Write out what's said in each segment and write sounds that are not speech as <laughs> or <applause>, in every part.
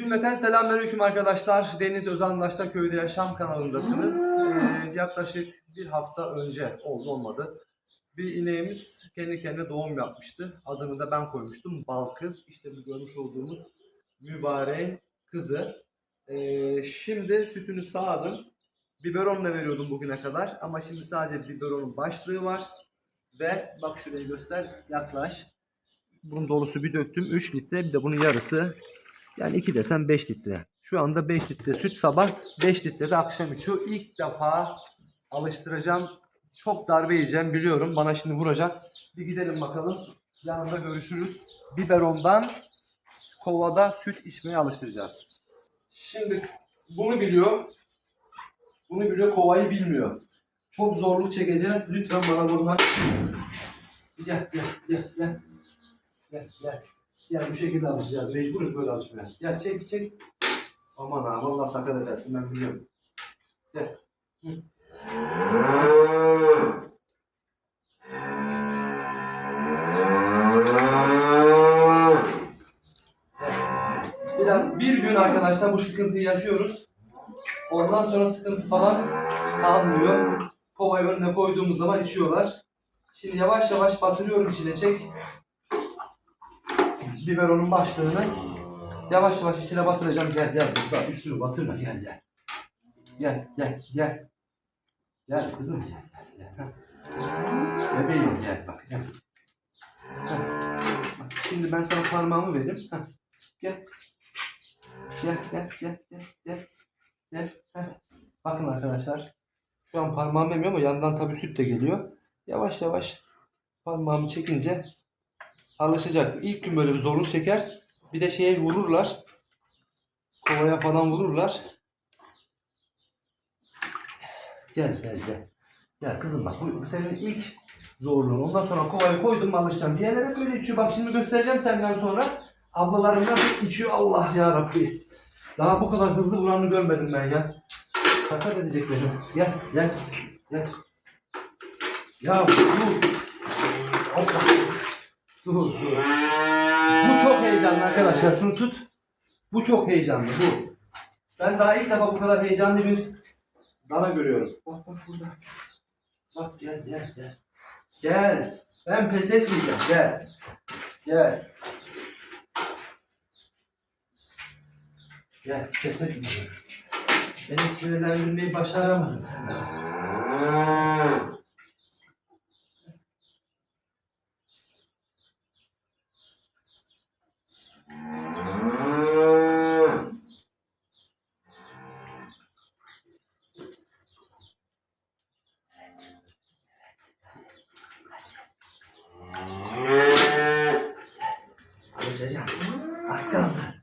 Cümleten selamünaleyküm arkadaşlar. Deniz Özandaş'ta köyde yaşam kanalındasınız. Ee, yaklaşık bir hafta önce oldu olmadı. Bir ineğimiz kendi kendine doğum yapmıştı. Adını da ben koymuştum. Balkız. İşte bu görmüş olduğumuz mübareğin kızı. Ee, şimdi sütünü sağdım. Biberonla veriyordum bugüne kadar. Ama şimdi sadece biberonun başlığı var. Ve bak şurayı göster. Yaklaş. Bunun dolusu bir döktüm. 3 litre. Bir de bunun yarısı yani 2 desem 5 litre. Şu anda 5 litre süt sabah, 5 litre de akşam içiyor. İlk defa alıştıracağım. Çok darbe yiyeceğim biliyorum. Bana şimdi vuracak. Bir gidelim bakalım. Yanında görüşürüz. Biberondan kovada süt içmeye alıştıracağız. Şimdi bunu biliyor. Bunu biliyor, kovayı bilmiyor. Çok zorluk çekeceğiz. Lütfen bana vurma. Gel, gel, gel, gel. Gel, gel. Ya bu şekilde alışacağız. Mecburuz böyle alışmaya. Gel çek çek. Aman ha Allah sakat edersin ben biliyorum. Gel. Biraz bir gün arkadaşlar bu sıkıntıyı yaşıyoruz. Ondan sonra sıkıntı falan kalmıyor. Kovayı önüne koyduğumuz zaman içiyorlar. Şimdi yavaş yavaş batırıyorum içine çek biberonun başlığını yavaş yavaş içine batıracağım. Gel gel burada üstünü batırma gel gel. Gel gel gel. Gel kızım gel gel. gel. Bebeğim gel bak gel. Bak, Şimdi ben sana parmağımı vereyim. Gel. Gel gel gel gel gel. Gel. Bakın arkadaşlar. Şu an parmağım emiyor ama yandan tabii süt de geliyor. Yavaş yavaş parmağımı çekince alışacak. İlk gün böyle bir zorluk çeker. Bir de şeye vururlar. Kovaya falan vururlar. Gel gel gel. Gel kızım bak bu senin ilk zorluğun. Ondan sonra kovayı koydum mu alışacaksın. Diğerleri hep böyle içiyor. Bak şimdi göstereceğim senden sonra. Ablalarım nasıl içiyor Allah ya Rabbi. Daha bu kadar hızlı vuranı görmedim ben ya. Sakat edecek beni. Gel gel gel. Ya dur. Allah. Dur dur. Bu çok heyecanlı arkadaşlar. Şunu tut. Bu çok heyecanlı bu. Ben daha ilk defa bu kadar heyecanlı bir dana görüyorum. Bak bak burada. Bak gel gel gel. Gel. Ben pes etmeyeceğim. Gel. Gel. Gel. Pes etmeyeceğim. Beni sinirlendirmeyi başaramadın sen. Alışacağım. Az kaldı.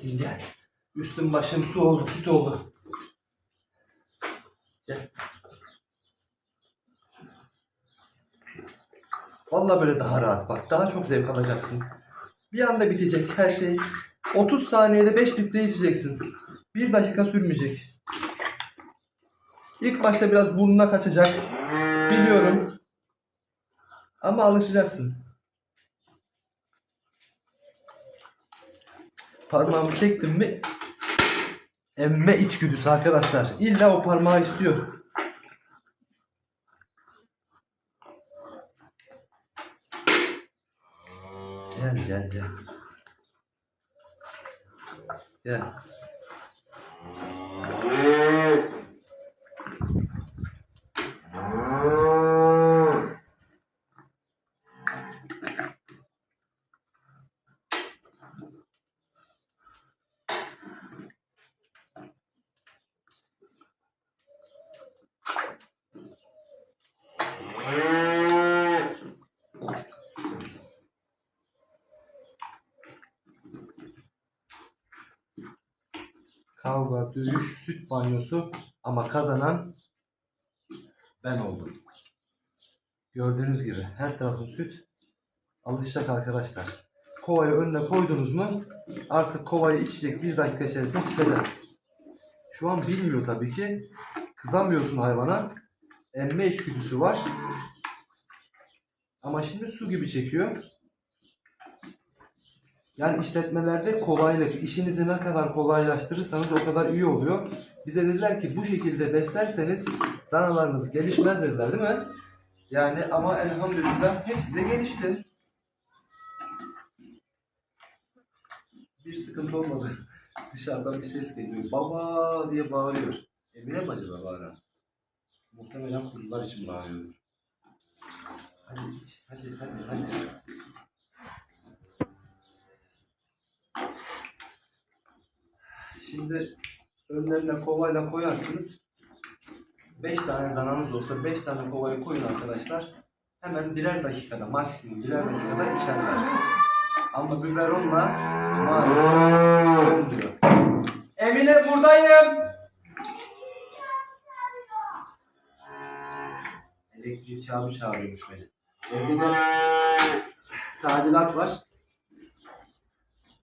Gel. Üstüm başım su oldu, süt oldu. Gel. Vallahi böyle daha rahat bak. Daha çok zevk alacaksın. Bir anda bitecek her şey. 30 saniyede 5 litre içeceksin. Bir dakika sürmeyecek. İlk başta biraz burnuna kaçacak. Biliyorum. Ama alışacaksın. Parmağımı çektim mi emme içgüdüsü arkadaşlar. İlla o parmağı istiyor. Gel gel gel. Gel. Kavga, dövüş, süt banyosu ama kazanan ben oldum. Gördüğünüz gibi her tarafım süt. Alışacak arkadaşlar. Kovayı önüne koydunuz mu artık kovayı içecek bir dakika içerisinde çıkacak. Şu an bilmiyor tabii ki. Kızamıyorsun hayvana. Emme içgüdüsü var. Ama şimdi su gibi çekiyor. Yani işletmelerde kolaylık, işinizi ne kadar kolaylaştırırsanız o kadar iyi oluyor. Bize dediler ki bu şekilde beslerseniz danalarınız gelişmez dediler değil mi? Yani ama elhamdülillah hepsi de gelişti. Bir sıkıntı olmadı. <laughs> Dışarıdan bir ses geliyor. Baba diye bağırıyor. Emine mi acaba bağıran? Muhtemelen kuzular için bağırıyor. Hadi hadi hadi hadi. Şimdi önlerine kovayla koyarsınız. 5 tane dananız olsa 5 tane kovayı koyun arkadaşlar. Hemen birer dakikada maksimum birer dakikada içerler. Ama biberonla maalesef olmuyor. Emine buradayım. Elektrik çağrı çağırıyormuş beni. Evde de tadilat var.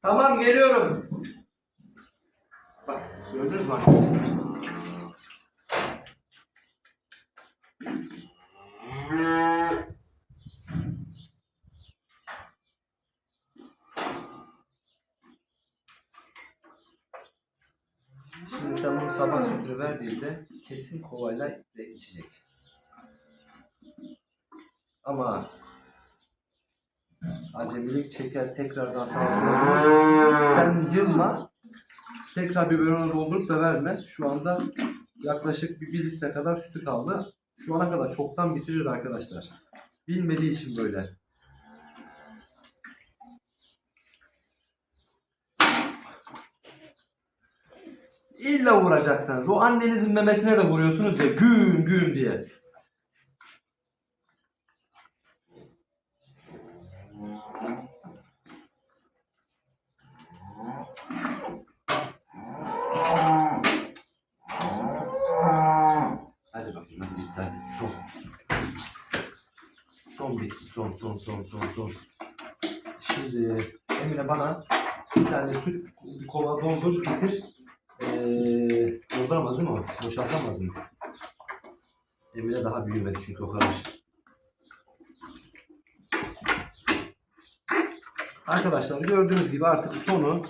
Tamam geliyorum. Gördünüz mü? Şimdi sen bunu sabah sütünü verdiğinde kesin kovayla de içecek. Ama acemilik çeker tekrardan vurur. Sen yılma. Tekrar biberonu doldurup da verme. Şu anda yaklaşık bir, bir litre kadar sütü kaldı. Şu ana kadar çoktan bitirir arkadaşlar. Bilmediği için böyle. İlla vuracaksınız. O annenizin memesine de vuruyorsunuz ya güm güm diye. Hadi bakayım hadi. Son. Son bitti. Son son son son son. Şimdi Emine bana bir tane süt bir kova doldur getir. Ee, dolduramaz mi o? Boşaltamaz mı? Emine daha büyümedi çünkü o kadar. Arkadaşlar gördüğünüz gibi artık sonu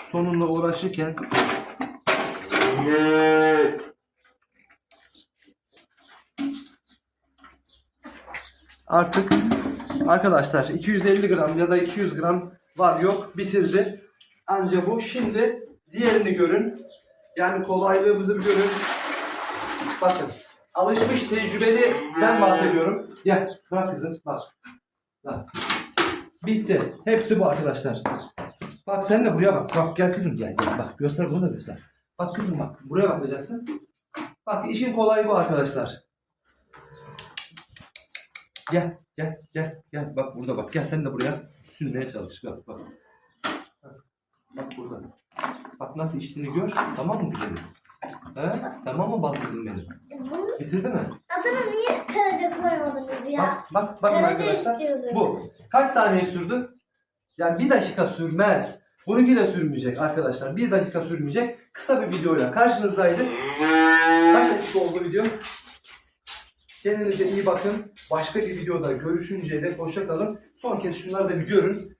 sonunda uğraşırken artık arkadaşlar 250 gram ya da 200 gram var yok bitirdi. Anca bu. Şimdi diğerini görün. Yani kolaylığımızı bir görün. Bakın. Alışmış tecrübeli ben bahsediyorum. Gel bırak kızım bak. Bak. Bitti. Hepsi bu arkadaşlar. Bak sen de buraya bak. Bak gel kızım gel gel. Bak göster bunu da göster. Bak kızım bak. Buraya bakacaksın. Bak işin kolayı bu arkadaşlar. Gel, gel, gel, gel. Bak burada bak. Gel sen de buraya sürmeye çalış. Bak, bak. Bak, burada. Bak nasıl içtiğini gör. Tamam mı güzelim? He? Tamam mı bal kızım benim? Bitirdi mi? adını niye Karaca koymadınız ya? Bak, bak, bakın Karaca arkadaşlar. istiyordum. Bu. Kaç saniye sürdü? Yani bir dakika sürmez. Bununki de sürmeyecek arkadaşlar. Bir dakika sürmeyecek. Kısa bir videoyla karşınızdaydı. Kaç dakika oldu video? Kendinize iyi bakın. Başka bir videoda görüşünceye dek hoşça kalın. Son kez şunları da bir görün.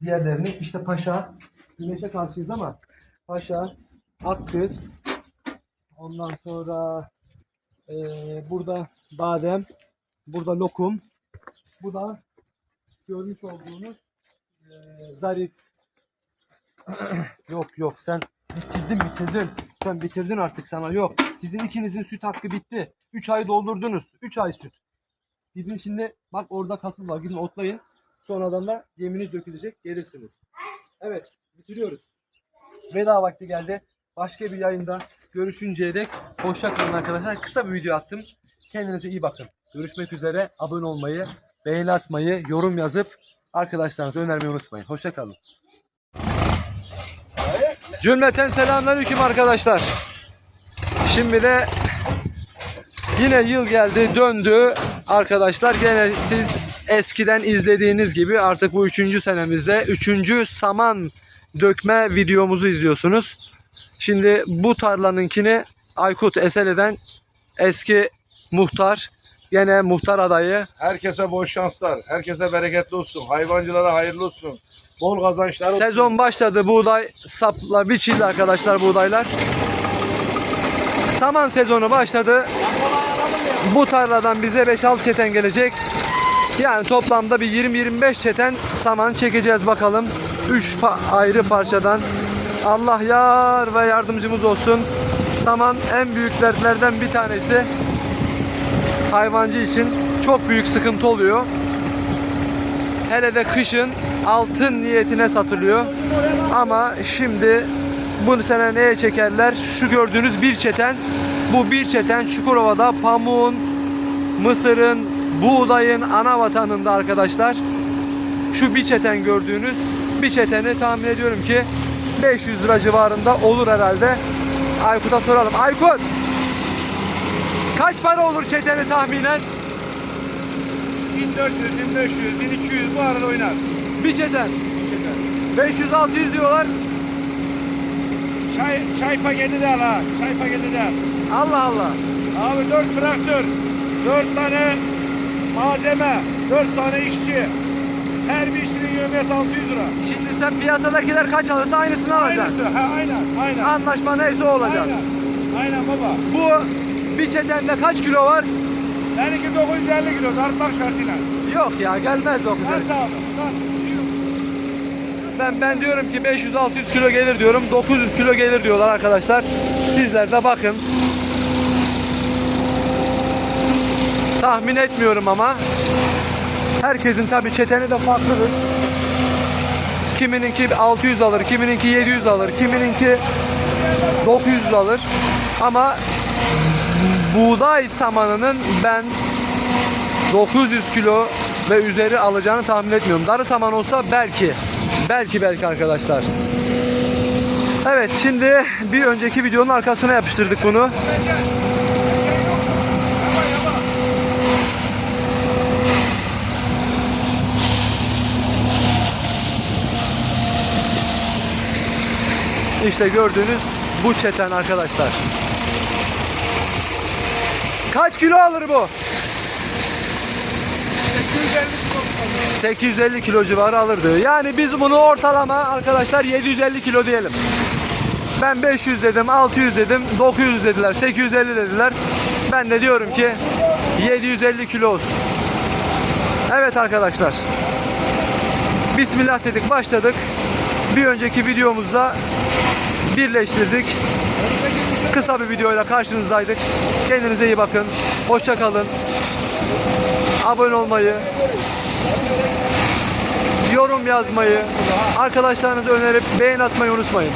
Diğerlerini işte paşa, güneşe karşıyız ama paşa, akkız, ondan sonra eee, burada badem, burada lokum, bu da görmüş olduğunuz eee, zarif. <clears throat> yok yok sen bitirdin bitirdin. Sen bitirdin artık sana yok. Sizin ikinizin süt hakkı bitti. 3 ay doldurdunuz. 3 ay süt. Gidin şimdi bak orada kasım var. Gidin otlayın. Sonradan da yeminiz dökülecek. Gelirsiniz. Evet bitiriyoruz. Veda vakti geldi. Başka bir yayında görüşünceye dek hoşça kalın arkadaşlar. Kısa bir video attım. Kendinize iyi bakın. Görüşmek üzere. Abone olmayı, beğeni atmayı, yorum yazıp arkadaşlarınıza önermeyi unutmayın. Hoşça kalın. Cümleten selamünaleyküm arkadaşlar. Şimdi de yine yıl geldi döndü arkadaşlar. Gene siz eskiden izlediğiniz gibi artık bu üçüncü senemizde üçüncü saman dökme videomuzu izliyorsunuz. Şimdi bu tarlanınkini Aykut Esele'den eski muhtar gene muhtar adayı. Herkese bol şanslar. Herkese bereketli olsun. Hayvancılara hayırlı olsun. Bol kazançlar. Sezon başladı. Buğday sapla biçildi arkadaşlar buğdaylar. Saman sezonu başladı. Bu tarladan bize 5-6 çeten gelecek. Yani toplamda bir 20-25 çeten saman çekeceğiz bakalım. 3 ayrı parçadan. Allah yar ve yardımcımız olsun. Saman en büyük dertlerden bir tanesi. Hayvancı için çok büyük sıkıntı oluyor. Hele de kışın altın niyetine satılıyor. Ama şimdi bu sene neye çekerler? Şu gördüğünüz bir çeten. Bu bir çeten Çukurova'da pamuğun, mısırın, buğdayın ana vatanında arkadaşlar. Şu bir çeten gördüğünüz bir çeteni tahmin ediyorum ki 500 lira civarında olur herhalde. Aykut'a soralım. Aykut! Kaç para olur çeteni tahminen? 1400, 1500, 1200 bu arada oynar. Bir çeten. 500-600 diyorlar. Çay, çay paketi de al ha. Çay paketi de al. Allah Allah. Abi 4 traktör, 4 tane malzeme, 4 tane işçi. Her bir işçinin yövmiyesi 600 lira. Şimdi sen piyasadakiler kaç alırsa aynısını alacaksın. Aynısı, ha, aynen, aynen. Anlaşma neyse o olacak. Aynen, aynen baba. Bu bir çetende kaç kilo var? Benimki 950 kilo, tartmak şartıyla. Yok ya gelmez o kadar. Nasıl abi? Nasıl? Ben ben diyorum ki 500-600 kilo gelir diyorum. 900 kilo gelir diyorlar arkadaşlar. Sizler de bakın. Tahmin etmiyorum ama. Herkesin tabi çeteni de farklıdır. Kimininki 600 alır, kimininki 700 alır, kimininki 900 alır. Ama buğday samanının ben 900 kilo ve üzeri alacağını tahmin etmiyorum. Darı saman olsa belki. Belki belki arkadaşlar. Evet şimdi bir önceki videonun arkasına yapıştırdık bunu. İşte gördüğünüz bu çeten arkadaşlar. Kaç kilo alır bu? 850 kilo civarı alırdı. Yani biz bunu ortalama arkadaşlar 750 kilo diyelim. Ben 500 dedim, 600 dedim, 900 dediler, 850 dediler. Ben de diyorum ki 750 kilo olsun. Evet arkadaşlar. Bismillah dedik, başladık. Bir önceki videomuzda birleştirdik. Kısa bir videoyla karşınızdaydık. Kendinize iyi bakın. Hoşça kalın. Abone olmayı, yorum yazmayı, arkadaşlarınıza önerip beğen atmayı unutmayın.